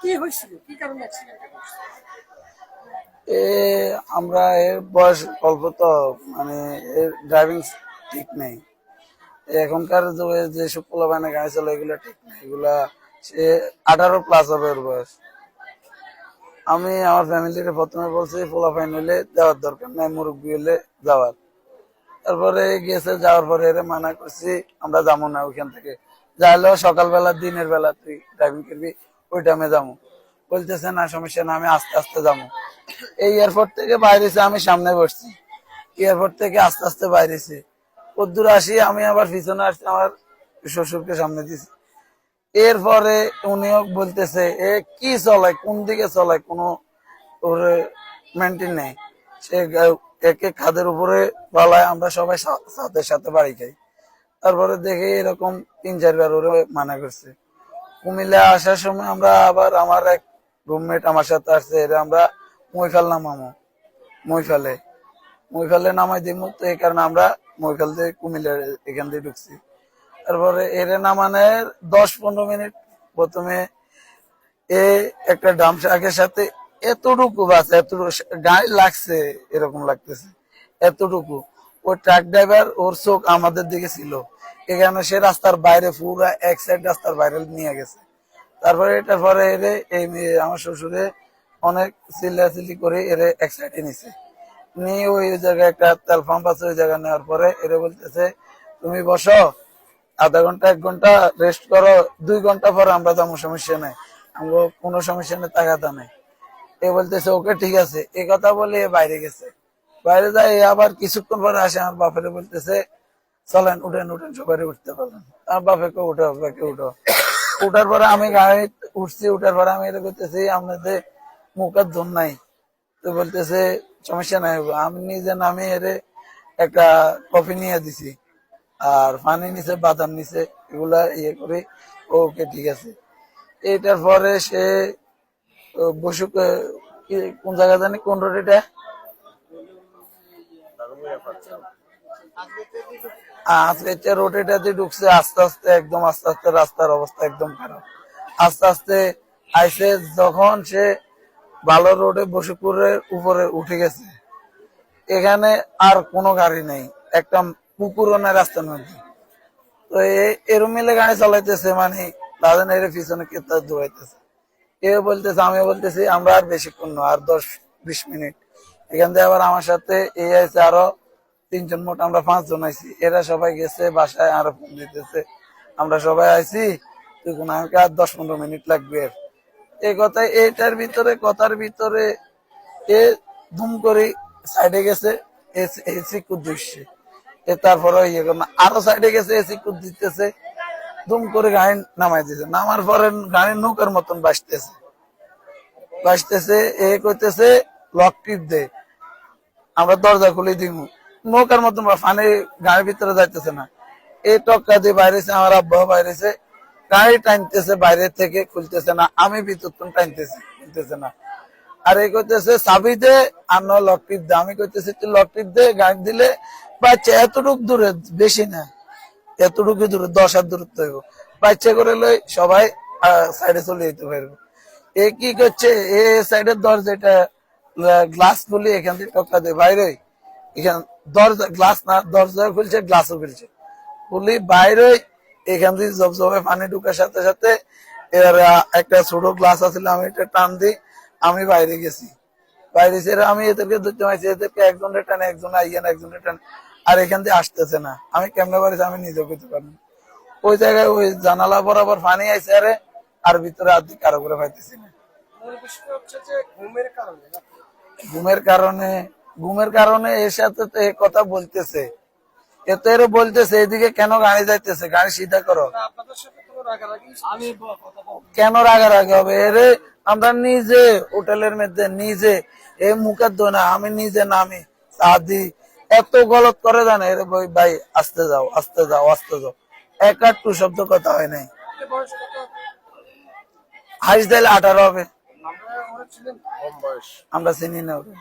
কি হয়েছিল? কি কারণে অ্যাক্সিডেন্টটা আমরা এর বয়স অল্প তো মানে এর ড্রাইভিং ঠিক নেই। এখনকার যেসব পোলাবানে গাড়ি চলে এগুলো ঠিক নেই। এগুলা, সে আঠারো প্লাস হবে ওর বয়স। আমি আমার ফ্যামিলিকে প্রথমে বলছি পোলাপাইন হইলে যাওয়ার দরকার নাই, মুরব্বী হইলে যাওয়ার। তারপরে গেছে, যাওয়ার পরে এরে মানা করছি, আমরা যাব না ওইখান থেকে। যাইলেও সকালবেলা, দিনের বেলা তুই ড্রাইভিং করবি। ওই টাইমে যাব। বলতেছে, না, সমস্যা না আমি আস্তে আস্তে যাব। এই এয়ারপোর্ট থেকে বাইরেছে আমি সামনে বসছি। এয়ারপোর্ট থেকে আস্তে আস্তে বাইরেছে কদ্দূর আসি, আমি আবার পিছনে আসছি আমার শ্বশুরকে সামনে দিছি। এরপরে উনিও বলতেছে, এ, কি চলায় কোন দিকে চলায় কোনো ওর মেনটেন নেই। সে একে খাদের উপরে বলায় আমরা সবাই সাথে সাথে বাড়ি খাই। তারপরে দেখে এরকম তিন চারবার ওরে মানা করছে। কুমিল্লা আসার সময় আমরা আবার আমার এক রুমমেট আমার সাথে আসছে এরা আমরা মইফাল নামামো মইফালে মইফালে নামাই দিই তো এই কারণে আমরা মইফাল দিয়ে কুমিল্লা এখান দিয়ে ঢুকছি। তারপরে এরে নামানের দশ পনেরো মিনিট প্রথমে এ একটা ডাম ট্রাকের সাথে এতটুকু বাস, এতটুকু গায়ে লাগছে, এরকম লাগতেছে, এতটুকু। ওই ট্রাক ড্রাইভার ওর চোখ আমাদের দিকে ছিল। এখানে সে রাস্তার বাইরে পুরো এক সাইড রাস্তার বাইরে নিয়ে গেছে। তারপরে এটার পরে এরে এই আমার শ্বশুরে অনেক চিল্লাচিল্লি করে এরে এক সাইডে নিছে। নিয়ে ওই জায়গায় একটা তেল পাম্প আছে, ওই জায়গায় নেওয়ার পরে এরে বলতেছে, তুমি বসো, আধা ঘণ্টা, এক ঘণ্টা রেস্ট করো, দুই ঘণ্টা পরে আমরা যাব, সমস্যা নাই। আমরা কোনো সমস্যা নেই, তাগাদা নেই। এ বলতেছে, ওকে, ঠিক আছে। এ কথা বলে বাইরে গেছে। বাইরে এ আবার কিছুক্ষণ পরে আসে, আমার বাপেরে বলতেছে, চলেন, উঠেন উঠেন, সবাই উঠতে পারলেন আমার বাপেকে উঠো বাপেকে উঠো? উঠার পরে আমি গাড়ি উঠছি, উঠার পরে আমি এটা করতেছি, আপনাদের মুখের ধন নাই। তো বলতেছে, সমস্যা নাই আমি নিজে নামে এরে একটা কফি নিয়ে দিছি। আর পানি নিচে বাদাম নিচে এগুলা ইয়ে করে, ওকে ঠিক আছে। এটার পরে সে বসুক কোন জায়গা জানি, কোন রোড এটা? আজকে এটা রোড ঢুকছে, আস্তে আস্তে একদম, আস্তে আস্তে রাস্তার অবস্থা একদম খারাপ। আস্তে আস্তে আইসে যখন সে ভালো রোডে বসুপুরের উপরে উঠে গেছে, এখানে আর কোনো গাড়ি নেই, একটা পুকুরও নাই রাস্তার মধ্যে। তো এরম মিলে গাড়ি চালাইতেছে মানে তাদের এর পিছনে কেতার দৌড়াইতেছে। এ বলতেছে আমি বলতেছি, আমরা আর বেশিক্ষণ আর দশ, বিশ মিনিট এখান থেকে আবার আমার সাথে এই আছে আরও তিনজন মোট আমরা পাঁচজন আইছি। এরা সবাই গেছে, বাসায় আরও ফোন দিতেছে। আমরা সবাই তুই কোন আমাকে আর দশ পনেরো মিনিট লাগবে। এই কথা এইটার ভিতরে, কথার ভিতরে এ ধুম করে সাইডে গেছে এসি কুদ দিচ্ছে। এ তারপরে ইয়ে করে না আরও সাইডে গেছে এসি কুদ দিতেছে। দুম করে গাড়ি নামাই দিতেছে নামার পরে গাড়ি নৌকার মতন বাসতেছে বাসতেছে এ কইতেছে লক টিপ দে আমরা দরজা খুলে দিব নৌকার মতন বা ফানে গাড়ির ভিতরে যাইতেছে না। এই টক্কা দিয়ে বাইরেছে আমার আব্বা বাইরেছে গাড়ি টানতেছে, বাইরে থেকে খুলতেছে না। আমি ভিতর টানতেছি, খুলতেছে না। আর এই কইতেছে, চাবি দে আর নয় লক টিপ দে। আমি কইতেছি, তুই লক টিপ দে, গাড়ি দিলে বাচ্চা এতটুক দূরে, বেশি না। এতটুকু দূরে, দশ হাত দূরত্ব হইব। বাচ্চা করে লই সবাই সাইডে চলে যেতে পারব। এ কি করছে? এ সাইডের দরজা এটা গ্লাস খুলি, এখান থেকে টক্কা দিয়ে বাইরে, এখান দরজা, গ্লাস না দরজা খুলছে, গ্লাসও খুলছে। খুলি বাইরে, এখান থেকে জব জবে পানি ঢুকার সাথে সাথে এর একটা ছোট গ্লাস আছিল, আমি এটা টান দিই, আমি বাইরে গেছি। বাইরে ছেড়ে আমি এদেরকে ধরতে পারছি এদেরকে একজনের টানে, একজন আইয়ান একজনের টানে, আর এখান দিয়ে আসতেছে না। আমি কেমনে পারিছি আমি নিজে করতে পারি ওই জায়গায় ওই জানালা বরাবর পানি আইসে আরে, আর ভিতরে আর্ধেক কারও করে পাইতেছি না? ঘুমের কারণে ঘুমের কারণে এর সাথে তো এ কথা বলতেছে। এ তো এরও বলতেছে এদিকে কেন গাড়ি যাইতেছে? গাড়ি সিধা করো। তা আপনাদের সাথে আমি কেন রাগারাগি হবে? এরে আমরা নিজে হোটেলের মধ্যে নিজে এ মুখের দো না আমি নিজে নামি সাদি এত গলত করে জানে এরে ভাই ভাই আসতে যাও আসতে যাও আসতে যাও। এক একটু শব্দ কথা হয় নাই। এতে হাইস দিলে আঠারো হবে। আমরা চিনি না ওরে।